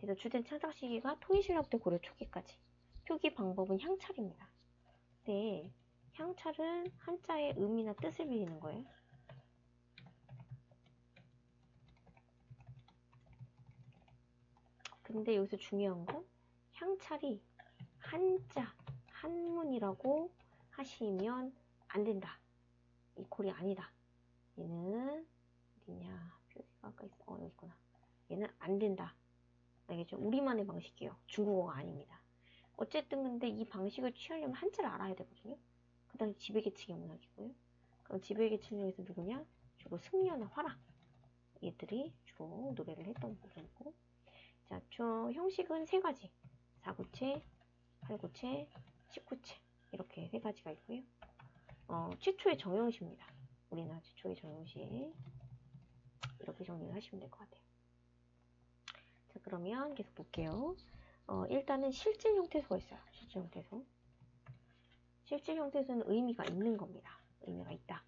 그래서 주된 창작 시기가 통일신라 때 고려 초기까지. 표기 방법은 향찰입니다. 네, 향찰은 한자의 의미나 뜻을 빌리는 거예요. 근데 여기서 중요한 건 향찰이 한자, 한문이라고 하시면 안 된다. 이 콜이 아니다. 얘는 어디냐? 표기가 아까 있어. 어, 여기 있구나. 얘는 안 된다. 알겠죠? 우리만의 방식이에요. 중국어가 아닙니다. 어쨌든 근데 이 방식을 취하려면 한자를 알아야 되거든요. 그 다음에 지배계층의 문학이고요. 그럼 지배계층 중에서 누구냐? 주로 승려나 화랑. 얘들이 주로 노래를 했던 부분이고. 자, 저 형식은 세 가지. 4구체, 8구체, 19체. 이렇게 세 가지가 있고요. 어, 최초의 정형시입니다. 우리나라 최초의 정형시. 이렇게 정리를 하시면 될 것 같아요. 자, 그러면 계속 볼게요. 어, 일단은 실질 형태소가 있어요. 실질 형태소. 실질 형태소는 의미가 있는 겁니다. 의미가 있다.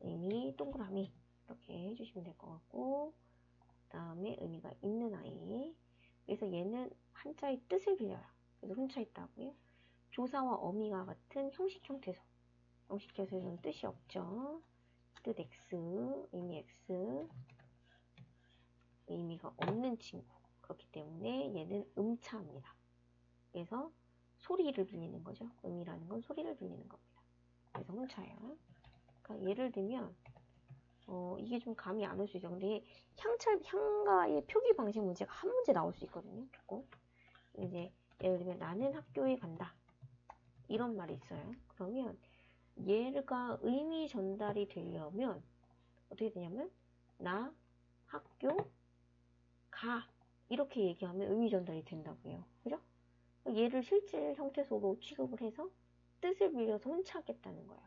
의미 동그라미 이렇게 해주시면 될 것 같고 그 다음에 의미가 있는 아이 그래서 얘는 한자의 뜻을 빌려요. 그래서 훔쳐 있다고요. 조사와 어미가 같은 형식 형태소. 형식 형태소는 뜻이 없죠. 뜻 X, 의미 X, 의미가 없는 친구. 그렇기 때문에 얘는 음차입니다. 그래서 소리를 빌리는 거죠. 음이라는 건 소리를 빌리는 겁니다. 그래서 음차예요. 그러니까 예를 들면 어, 이게 좀 감이 안 올 수 있어요. 근데 향찰 향가의 표기 방식 문제가 한 문제 나올 수 있거든요. 조금. 이제 예를 들면 나는 학교에 간다. 이런 말이 있어요. 그러면 얘가 의미 전달이 되려면 어떻게 되냐면 나 학교 가 이렇게 얘기하면 의미 전달이 된다고요. 그죠? 얘를 실질 형태소로 취급을 해서 뜻을 빌려서 혼차하겠다는 거예요.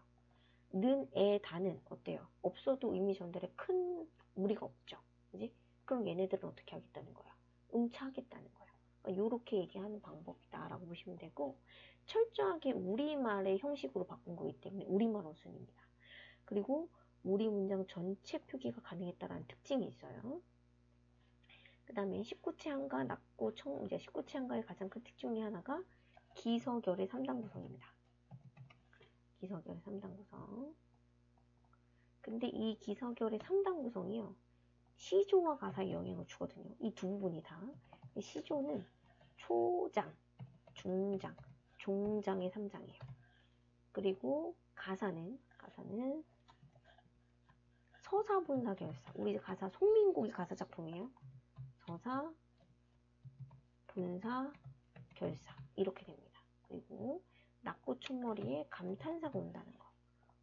는, 에, 다는 어때요? 없어도 의미 전달에 큰 무리가 없죠. 그지? 그럼 얘네들은 어떻게 하겠다는 거야? 음차하겠다는 거야. 이렇게 얘기하는 방법이다라고 보시면 되고 철저하게 우리말의 형식으로 바꾼 거기 때문에 우리말 어순입니다. 그리고 우리 문장 전체 표기가 가능했다라는 특징이 있어요. 그 다음에 19체 한가, 낙고, 청, 이제 19체 한가의 가장 큰 특징 중에 하나가 기서결의 3단 구성입니다. 기서결의 3단 구성. 근데 이 기서결의 3단 구성이요. 시조와 가사에 영향을 주거든요. 이 두 부분이 다. 시조는 초장, 중장, 종장의 3장이에요. 그리고 가사는, 가사는 서사분사 결사. 우리 가사, 송민국이 가사 작품이에요. 서사, 분사, 결사. 이렇게 됩니다. 그리고 낙고충머리에 감탄사가 온다는 거.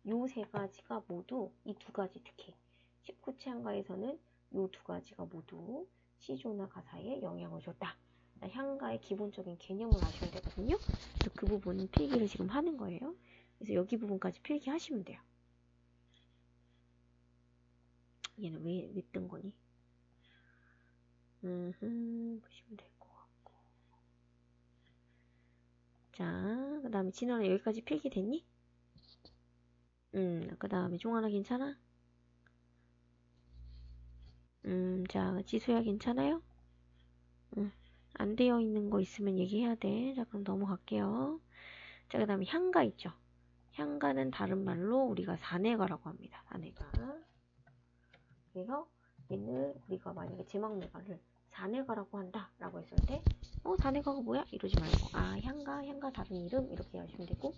요 세 가지가 모두 이 두 가지 특히 19체 한가에서는 요 두 가지가 모두 시조나 가사에 영향을 줬다. 향가의 기본적인 개념을 아셔야 되거든요. 그래서 그 부분은 필기를 지금 하는 거예요. 그래서 여기 부분까지 필기하시면 돼요. 얘는 왜, 왜 뜬 거니? 음, 보시면 될 것 같고. 자, 그 다음에 진원아 여기까지 필기 됐니? 음, 그 다음에 종아나 괜찮아? 음, 자, 지수야 괜찮아요? 음, 안 되어 있는 거 있으면 얘기해야 돼. 자, 그럼 넘어갈게요. 자, 그 다음에 향가 있죠? 향가는 다른 말로 우리가 사내가라고 합니다. 사내가. 그래서 얘는 우리가 만약에 제막내가를 사내가라고 한다 라고 했을 때 어? 사내가가 뭐야? 이러지 말고 아 향가, 향가 다른 이름 이렇게 하시면 되고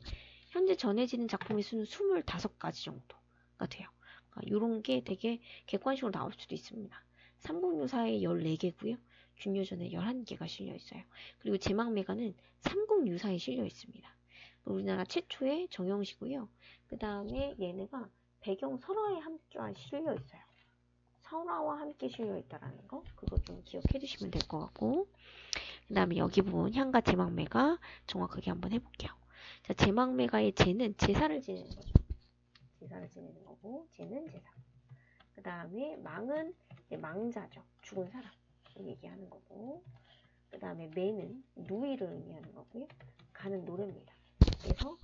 현재 전해지는 작품의 수는 25가지 정도가 돼요. 그러니까 이런 게 되게 객관식으로 나올 수도 있습니다. 삼국유사에 14개고요. 균요전에 11개가 실려 있어요. 그리고 제막매가는 삼국유사에 실려 있습니다. 우리나라 최초의 정형시고요. 그 다음에 얘네가 배경 설화에 함께 실려 있어요. 설화와 함께 실려 있다라는 거 그거 좀 기억해 주시면 될 것 같고 그 다음에 여기 부분 향가 제막매가 정확하게 한번 해볼게요. 자 제막매가의 제는 제사를 지내는 거죠. 제사를 지내는 거고 제는 제사. 그 다음에 망은 망자죠. 죽은 사람 얘기하는 거고 그 다음에 매는 누이를 의미하는 거고요. 가는 노래입니다. 그래서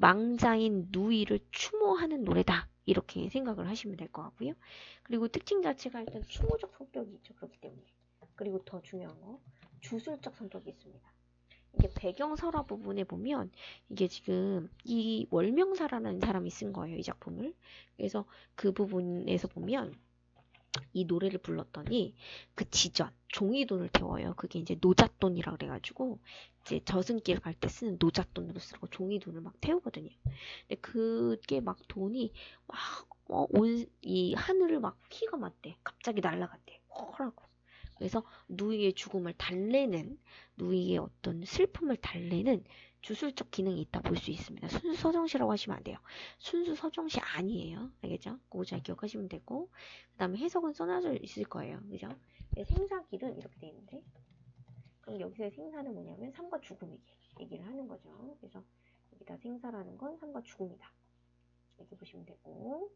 망자인 누이를 추모하는 노래다. 이렇게 생각을 하시면 될 것 같고요. 그리고 특징 자체가 일단 추모적 성격이 있죠. 그렇기 때문에 그리고 더 중요한 거 주술적 성격이 있습니다. 이게 배경설화 부분에 보면 이게 지금 이 월명사라는 사람이 쓴 거예요. 이 작품을. 그래서 그 부분에서 보면 이 노래를 불렀더니 그 지전 종이돈을 태워요. 그게 이제 노잣돈이라 그래가지고 이제 저승길 갈 때 쓰는 노잣돈으로 쓰고 종이돈을 막 태우거든요. 근데 그게 막 돈이 막온이 하늘을 막 휘가 맞대. 갑자기 날아갔대. 허라고. 그래서 누이의 죽음을 달래는 누이의 어떤 슬픔을 달래는 주술적 기능이 있다 볼 수 있습니다. 순수 서정시라고 하시면 안 돼요. 순수 서정시 아니에요. 알겠죠? 그거 잘 기억하시면 되고 그 다음에 해석은 써놔져 있을 거예요. 그죠? 생사길은 이렇게 돼 있는데 그럼 여기서의 생사는 뭐냐면 삶과 죽음 얘기, 얘기를 하는 거죠. 그래서 여기다 생사라는 건 삶과 죽음이다. 이렇게 보시면 되고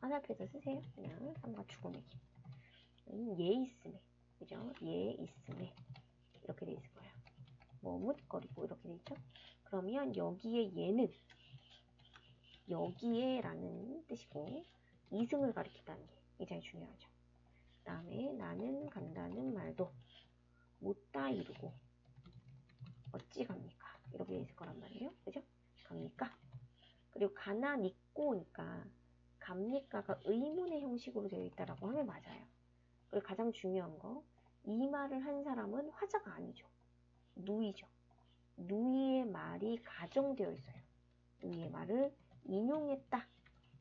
화살표에서 쓰세요. 그냥 삶과 죽음 얘기. 예 있음에 그죠? 예 있음에 이렇게 돼 있을 거예요. 머뭇거리고 이렇게 돼 있죠? 그러면 여기에 얘는 여기에 라는 뜻이고 이승을 가리킨다는 게 굉장히 중요하죠. 그 다음에 나는 간다는 말도 못다 이루고 어찌 갑니까? 이렇게 돼 있을 거란 말이에요. 그죠? 갑니까? 그리고 가나 믿고니까 갑니까가 의문의 형식으로 되어 있다라고 하면 맞아요. 그리고 가장 중요한 거, 이 말을 한 사람은 화자가 아니죠. 누이죠. 누이의 말이 가정되어 있어요. 누이의 말을 인용했다.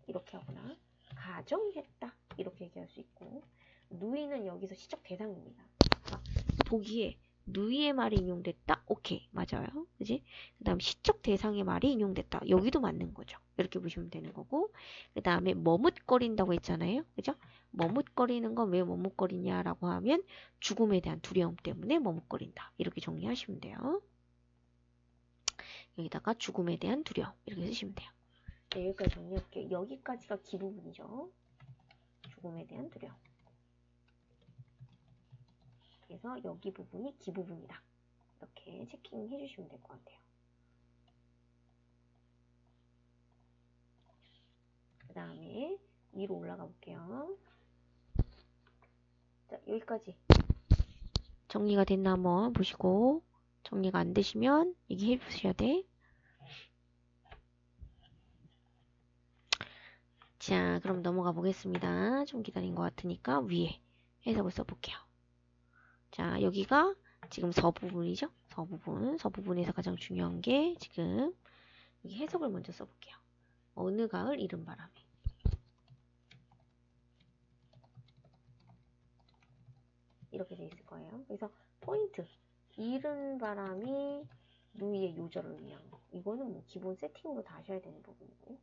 이렇게 하거나, 가정했다. 이렇게 얘기할 수 있고, 누이는 여기서 시적 대상입니다. 보기에 누이의 말이 인용됐다? 오케이. 맞아요. 그지? 그 다음 시적 대상의 말이 인용됐다. 여기도 맞는 거죠. 이렇게 보시면 되는 거고, 그 다음에 머뭇거린다고 했잖아요. 그죠? 머뭇거리는 건 왜 머뭇거리냐라고 하면 죽음에 대한 두려움 때문에 머뭇거린다. 이렇게 정리하시면 돼요. 여기다가 죽음에 대한 두려움 이렇게 쓰시면 돼요. 네, 여기까지 정리할게요. 여기까지가 기부분이죠. 죽음에 대한 두려움. 그래서 여기 부분이 기 부분이다. 이렇게 체킹해 주시면 될 것 같아요. 그 다음에 위로 올라가 볼게요. 자, 여기까지 정리가 됐나 한번 보시고 정리가 안 되시면 얘기해 주셔야 돼. 자, 그럼 넘어가 보겠습니다. 좀 기다린 것 같으니까 위에 해석을 써볼게요. 자, 여기가 지금 서부분이죠? 서부분. 서부분에서 가장 중요한 게 지금 여기 해석을 먼저 써볼게요. 어느 가을 이른 바람에. 이렇게 돼 있을 거예요. 그래서 포인트. 이른 바람이 누이의 요절을 위한 거. 이거는 뭐 기본 세팅으로 다 하셔야 되는 부분이고요.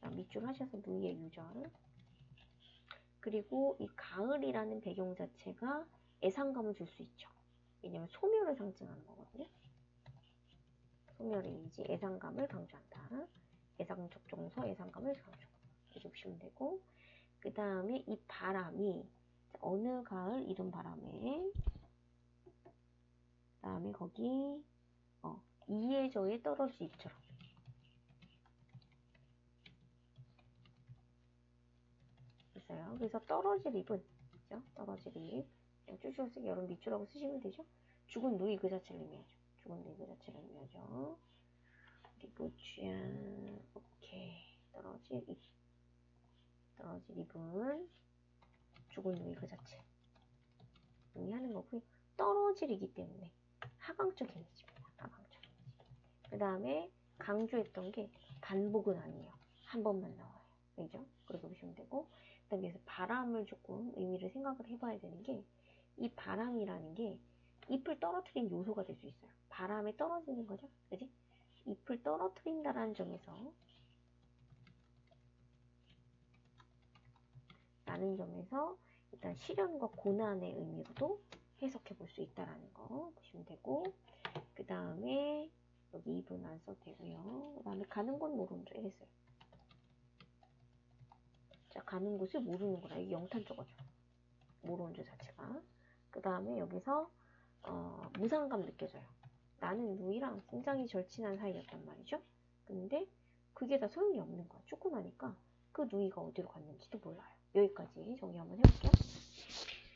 자, 밑줄 하셔서 누이의 요절. 그리고 이 가을이라는 배경 자체가 애상감을 줄 수 있죠. 왜냐면 소멸을 상징하는 거거든요. 소멸의 이미지, 애상감을 강조한다. 애상 적 정서, 애상감을 강조. 이렇게 보시면 되고, 그 다음에 이 바람이 어느 가을 이른 바람에 그 다음에 거기 어, 이해저에 떨어질 잎처럼 있어요. 그래서 떨어질 잎은 그죠? 떨어질 잎 그냥 쭉쭉 쓰기 여러분 밑줄하고 쓰시면 되죠. 죽은 누이 그 자체를 의미하죠. 죽은 누이 그 자체를 의미하죠. 그리고 쥐안 오케이 떨어질 잎 떨어질 잎은 죽은 누이 그 자체 의미하는 거고요. 떨어질이기 때문에 하강적 이미지입니다. 하강적 이미지. 그 다음에 강조했던 게 반복은 아니에요. 한 번만 나와요. 그죠? 그렇게 보시면 되고 그 다음에 여기서 바람을 조금 의미를 생각을 해봐야 되는 게 이 바람이라는 게 잎을 떨어뜨린 요소가 될 수 있어요. 바람에 떨어지는 거죠. 그지? 잎을 떨어뜨린다라는 점에서 라는 점에서 일단 시련과 고난의 의미로도 해석해 볼 수 있다라는 거 보시면 되고 그 다음에 여기 입은 안 써도 되고요. 그 다음에 가는 건 모르는 줄 했어요. 자 가는 곳을 모르는 거라 이게 영탄적어죠. 모르는 줄 자체가 그 다음에 여기서 어, 무상감 느껴져요. 나는 누이랑 굉장히 절친한 사이였단 말이죠. 근데 그게 다 소용이 없는 거야. 나니까 그 누이가 어디로 갔는지도 몰라요. 여기까지 정리 한번 해볼게요.